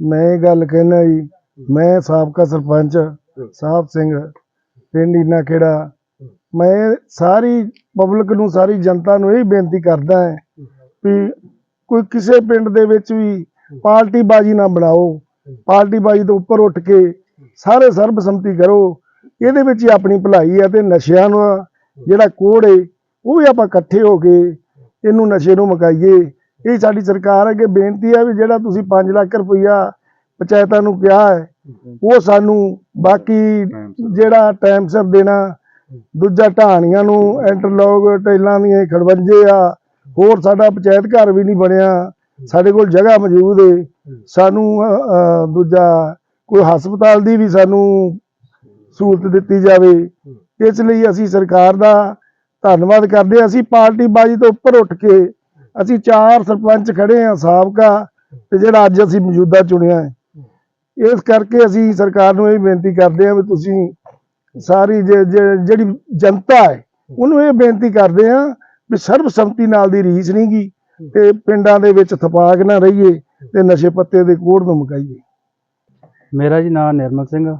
ਮੈਂ ਇਹ ਗੱਲ ਕਹਿਣਾ ਜੀ, ਮੈਂ ਸਾਬਕਾ ਸਰਪੰਚ ਸਾਹਿਬ ਸਿੰਘ, ਪਿੰਡ ਇਨਾ ਖੇੜਾ ਮੈਂ ਸਾਰੀ ਪਬਲਿਕ ਨੂੰ, ਸਾਰੀ ਜਨਤਾ ਨੂੰ ਇਹ ਬੇਨਤੀ ਕਰਦਾ ਹਾਂ ਵੀ ਕੋਈ ਕਿਸੇ ਪਿੰਡ ਦੇ ਵਿੱਚ ਵੀ ਪਾਰਟੀ ਬਾਜੀ ਨਾ ਬਣਾਓ ਪਾਰਟੀ ਬਾਜੀ ਤੋਂ ਉੱਪਰ ਉੱਠ ਕੇ ਸਾਰੇ ਸਰਬਸੰਮਤੀ ਕਰੋ, ਇਹਦੇ ਵਿੱਚ ਹੀ ਆਪਣੀ ਭਲਾਈ ਹੈ ਤੇ ਨਸ਼ਿਆਂ ਨੂੰ ਜਿਹੜਾ ਕੋੜ ਏ ਉਹ ਵੀ ਆਪਾਂ ਇਕੱਠੇ ਹੋ ਕੇ ਇਹਨੂੰ ਨਸ਼ੇ ਨੂੰ ਮੁਕਾਈਏ। ਇਹ ਸਾਡੀ ਸਰਕਾਰ ਅੱਗੇ ਬੇਨਤੀ ਹੈ ਵੀ ਜਿਹੜਾ ਤੁਸੀਂ 5 ਲੱਖ ਰੁਪਈਆ ਪੰਚਾਇਤਾਂ ਨੂੰ ਕਿਹਾ ਹੈ ਉਹ ਸਾਨੂੰ ਬਾਕੀ ਜਿਹੜਾ ਟਾਈਮ ਸਿਰ ਦੇਣਾ ਦੂਜਾ ਢਾਣੀਆਂ ਨੂੰ ਇੰਟਰਲੋਕ ਟੈਲਾਂ ਦੀਆਂ ਖੜਵੰਜੇ ਆ ਹੋਰ ਸਾਡਾ ਪੰਚਾਇਤ ਘਰ ਵੀ ਨਹੀਂ ਬਣਿਆ ਸਾਡੇ ਕੋਲ ਜਗ੍ਹਾ ਮੌਜੂਦ ਏ। ਸਾਨੂੰ ਦੂਜਾ ਕੋਈ ਹਸਪਤਾਲ ਦੀ ਵੀ ਸਾਨੂੰ ਸਹੂਲਤ ਦਿੱਤੀ ਜਾਵੇ। ਇਸ ਲਈ ਅਸੀਂ ਸਰਕਾਰ ਦਾ ਧੰਨਵਾਦ ਕਰਦੇ ਹਾਂ। ਅਸੀਂ ਪਾਰਟੀ ਬਾਜੀ ਤੋਂ ਉੱਪਰ ਉੱਠ ਕੇ ਅਸੀਂ ਚਾਰ ਸਰਪੰਚ ਖੜੇ ਹਾਂ ਸਾਬਕਾ ਤੇ ਜਿਹੜਾ ਅੱਜ ਅਸੀਂ ਮੌਜੂਦਾ ਚੁਣਿਆ ਹੈ। ਇਸ ਕਰਕੇ ਅਸੀਂ ਸਰਕਾਰ ਨੂੰ ਇਹ ਬੇਨਤੀ ਕਰਦੇ ਹਾਂ ਵੀ ਤੁਸੀਂ ਸਾਰੀ ਜਿਹੜੀ ਜਨਤਾ ਹੈ, ਉਹਨੂੰ ਇਹ ਬੇਨਤੀ ਕਰਦੇ ਹਾਂ ਵੀ ਸਰਬਸੰਮਤੀ ਨਾਲ ਦੀ ਰੀਸ ਨਹੀਂ ਗੀ ਤੇ ਪਿੰਡਾਂ ਦੇ ਵਿੱਚ ਥਪਾਕ ਨਾ ਰਹੀਏ ਤੇ ਨਸ਼ੇ ਪੱਤੇ ਦੇ ਕੋੜ ਨੂੰ ਮੁਕਾਈਏ। ਮੇਰਾ ਜੀ ਨਾਮ ਨਿਰਮਲ ਸਿੰਘ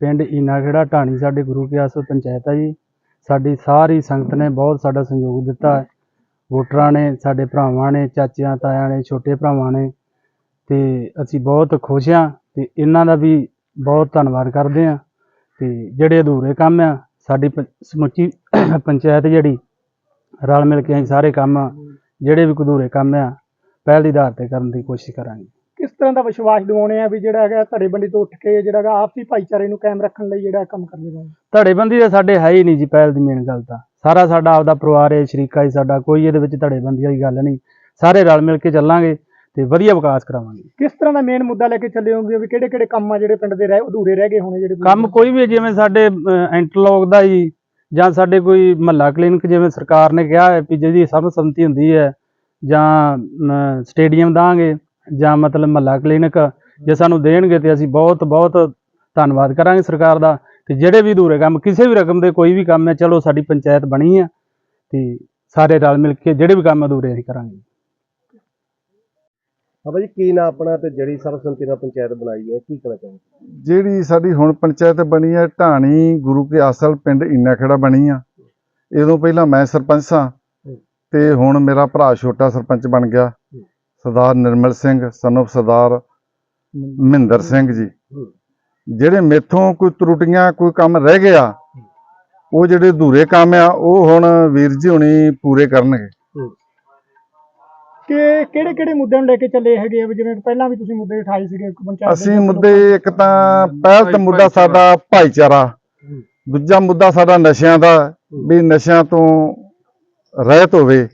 ਪਿੰਡ ਈਨਾ ਖੇੜਾ ਢਾਣੀ, ਸਾਡੇ ਗੁਰੂ ਕੀ ਆਸਰ ਪੰਚਾਇਤ ਆ ਜੀ। ਸਾਡੀ ਸਾਰੀ ਸੰਗਤ ਨੇ ਬਹੁਤ ਸਾਡਾ ਸਹਿਯੋਗ ਦਿੱਤਾ ਹੈ। ਵੋਟਰਾਂ ਨੇ ਸਾਡੇ ਭਰਾਵਾਂ ਨੇ ਚਾਚਿਆਂ ਤਾਇਆਂ ਨੇ ਛੋਟੇ ਭਰਾਵਾਂ ਨੇ ਤੇ ਅਸੀਂ ਬਹੁਤ ਖੁਸ਼ ਹਾਂ ਤੇ ਇਹਨਾਂ ਦਾ ਵੀ ਬਹੁਤ ਧੰਨਵਾਦ ਕਰਦੇ ਹਾਂ ਤੇ ਜਿਹੜੇ ਅਧੂਰੇ ਕੰਮ ਆ ਸਾਡੀ ਸਮੁੱਚੀ ਪੰਚਾਇਤ ਜਿਹੜੀ ਰਲ ਮਿਲ ਕੇ ਅਸੀਂ ਸਾਰੇ ਕੰਮ ਜਿਹੜੇ ਵੀ ਅਧੂਰੇ ਕੰਮ ਆ ਪਹਿਲ ਦੀ ਆਧਾਰ ਤੇ ਕਰਨ ਦੀ ਕੋਸ਼ਿਸ਼ ਕਰਾਂਗੇ। ਕਿਸ ਤਰ੍ਹਾਂ ਦਾ ਵਿਸ਼ਵਾਸ ਦਿਵਾਉਣੇ ਆ ਵੀ ਜਿਹੜਾ ਹੈਗਾ ਧੜੇਬੰਦੀ ਤੋਂ ਉੱਠ ਕੇ ਜਿਹੜਾ ਹੈਗਾ ਆਪਸੀ ਭਾਈਚਾਰੇ ਨੂੰ ਕਾਇਮ ਰੱਖਣ ਲਈ ਜਿਹੜਾ ਕੰਮ ਕਰਦੇ ਨੇ? ਧੜੇਬੰਦੀ ਤਾਂ ਸਾਡੇ ਹੈ ਹੀ ਨਹੀਂ ਜੀ ਪਹਿਲ ਦੀ ਮੇਨ ਗੱਲ ਤਾਂ। ਸਾਰਾ ਸਾਡਾ ਆਪਦਾ ਪਰਿਵਾਰ ਹੈ ਸ਼ਰੀਕਾ ਹੀ ਸਾਡਾ ਕੋਈ ਇਹਦੇ ਵਿੱਚ ਧੜੇਬੰਦੀ ਵਾਲੀ ਗੱਲ ਨਹੀਂ। ਸਾਰੇ ਰਲ ਮਿਲ ਕੇ ਚੱਲਾਂਗੇ ਤੇ ਵਧੀਆ ਵਿਕਾਸ ਕਰਾਵਾਂਗੇ। ਕਿਸ ਤਰ੍ਹਾਂ ਦਾ ਮੇਨ ਮੁੱਦਾ ਲੈ ਕੇ ਚੱਲੇ ਹੋਗੇ ਵੀ ਕਿਹੜੇ ਕਿਹੜੇ ਕੰਮ ਆ ਜਿਹੜੇ ਪਿੰਡ ਦੇ ਰਹਿ ਅਧੂਰੇ ਰਹਿ ਗਏ ਹੋਣੇ ਜਿਹੜੇ ਕੰਮ ਕੋਈ ਵੀ ਹੈ, ਜਿਵੇਂ ਸਾਡੇ ਇੰਟਰਲੋਕ ਦਾ ਜੀ ਜਾਂ ਸਾਡੇ ਕੋਈ ਮਹੱਲਾ ਕਲੀਨਿਕ ਜਿਵੇਂ ਸਰਕਾਰ ਨੇ ਕਿਹਾ ਹੈ ਵੀ ਜਿਹਦੀ ਸਰਬਸੰਮਤੀ ਹੁੰਦੀ ਹੈ ਜਾਂ ਅਮ, ਸਟੇਡੀਅਮ ਦਾਂਗੇ ਜਾਂ ਮਤਲਬ ਮਹੱਲਾ ਕਲੀਨਿਕ ਜੇ ਸਾਨੂੰ ਦੇਣਗੇ ਤੇ ਅਸੀਂ ਬਹੁਤ ਬਹੁਤ ਧੰਨਵਾਦ ਕਰਾਂਗੇ ਸਰਕਾਰ ਦਾ। ਤੇ ਜਿਹੜੇ ਵੀ ਅਧੂਰੇ ਕੰਮ ਕਿਸੇ ਵੀ ਰਕਮ ਦੇ ਕੋਈ ਵੀ ਕੰਮ ਹੈ ਚਲੋ ਸਾਡੀ ਪੰਚਾਇਤ ਬਣੀ ਹੈ ਤੇ ਸਾਰੇ ਰਲ ਮਿਲ ਕੇ ਜਿਹੜੇ ਵੀ ਕੰਮ ਅਧੂਰੇ ਅਸੀਂ ਕਰਾਂਗੇ। ਬਾਬਾ ਜੀ ਕੀ ਨਾ ਆਪਣਾ ਤੇ ਜਿਹੜੀ ਸਰਬਸੰਮਤੀ ਨਾਲ ਪੰਚਾਇਤ ਬਣਾਈ ਹੈ ਕੀ ਕਹਿਣਾ ਚਾਹੁੰਦੇ ਜਿਹੜੀ ਸਾਡੀ ਹੁਣ ਪੰਚਾਇਤ ਬਣੀ ਹੈ ਢਾਣੀ ਗੁਰੂ ਕੇ ਆਸਲ ਪਿੰਡ ਇਨਾ ਖੇੜਾ ਬਣੀ ਆ। ਇਦੋਂ ਪਹਿਲਾਂ ਮੈਂ ਸਰਪੰਚ ਸਾਂ ਤੇ ਹੁਣ ਮੇਰਾ ਭਰਾ ਛੋਟਾ ਸਰਪੰਚ ਬਣ ਗਿਆ। ਸਰਦਾਰ ਨਿਰਮਲ ਸਿੰਘ ਸਨੋਫ ਸਰਦਾਰ ਮਹਿੰਦਰ ਸਿੰਘ ਜੀ। ਜਿਹੜੇ ਮੇਥੋਂ ਕੋਈ ਤਰੁੱਟੀਆਂ ਕੋਈ ਕੰਮ ਰਹਿ ਗਿਆ ਉਹ ਜਿਹੜੇ ਅਧੂਰੇ ਕੰਮ ਆ ਉਹ ਹੁਣ ਵੀਰ ਜੀ ਹੁਣੀ ਪੂਰੇ ਕਰਨਗੇ। ਕਿ ਕਿਹੜੇ ਕਿਹੜੇ ਮੁੱਦਿਆਂ ਨੂੰ ਲੈ ਕੇ ਚੱਲੇ ਹੈਗੇ ਆ? ਵੀ ਜਿਵੇਂ ਪਹਿਲਾਂ ਵੀ ਤੁਸੀਂ ਮੁੱਦੇ ਉਠਾਏ ਸੀਗੇ ਪੰਚਾਇਤ ਦੇ ਅਸੀਂ ਮੁੱਦੇ ਇੱਕ ਤਾਂ ਪਹਿਲ ਤਾਂ ਮੁੱਦਾ ਸਾਡਾ ਭਾਈਚਾਰਾ ਦੂਜਾ ਮੁੱਦਾ ਸਾਡਾ ਨਸ਼ਿਆਂ ਦਾ ਵੀ ਨਸ਼ਿਆਂ ਤੋਂ ਰਹਿਤ ਹੋਵੇ।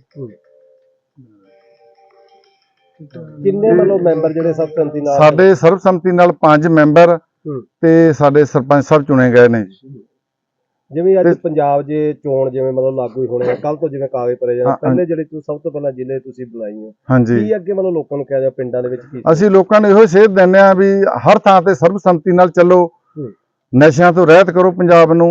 ਕਿੰਨੇ ਮੈਂਬਰ ਜਿਹੜੇ ਸਰਬਸੰਮਤੀ ਨਾਲ ਸਾਡੇ ਸਰਬਸੰਮਤੀ ਨਾਲ ਪੰਜ ਮੈਂਬਰ। ਤੇ ਸਾਡੇ ਸਰਪੰਚ ਸਾਹਿਬ ਚੁਣੇ ਗਏ ਨੇ ਜਿਵੇਂ ਅੱਜ ਪੰਜਾਬ 'ਚ ਚੋਣ ਜਿਵੇਂ ਮਤਲਬ ਲਾਗੂ ਹੀ ਹੋਣੇ ਆ ਕੱਲ ਤੋਂ ਜਿਵੇਂ ਕਾਗਜ਼ ਭਰੇ ਜਾਣ ਪਹਿਲੇ ਜਿਹੜੇ ਤੁਸੀਂ ਸਭ ਤੋਂ ਪਹਿਲਾਂ ਜ਼ਿਲ੍ਹੇ ਤੁਸੀਂ ਬਣਾਈ ਹੋ। ਕੀ ਅੱਗੇ ਮਤਲਬ ਲੋਕਾਂ ਨੂੰ ਕਿਹਾ ਜਾ ਪਿੰਡਾਂ ਦੇ ਵਿੱਚ ਕੀ ਅਸੀਂ ਲੋਕਾਂ ਨੂੰ ਇਹੋ ਸੇਧ ਦਿੰਦੇ ਆ ਵੀ ਹਰ ਥਾਂ ਤੇ ਸਰਬਸੰਮਤੀ ਨਾਲ ਚੱਲੋ। ਨਸ਼ਿਆਂ ਤੋਂ ਰਹਿਤ ਕਰੋ ਪੰਜਾਬ ਨੂੰ।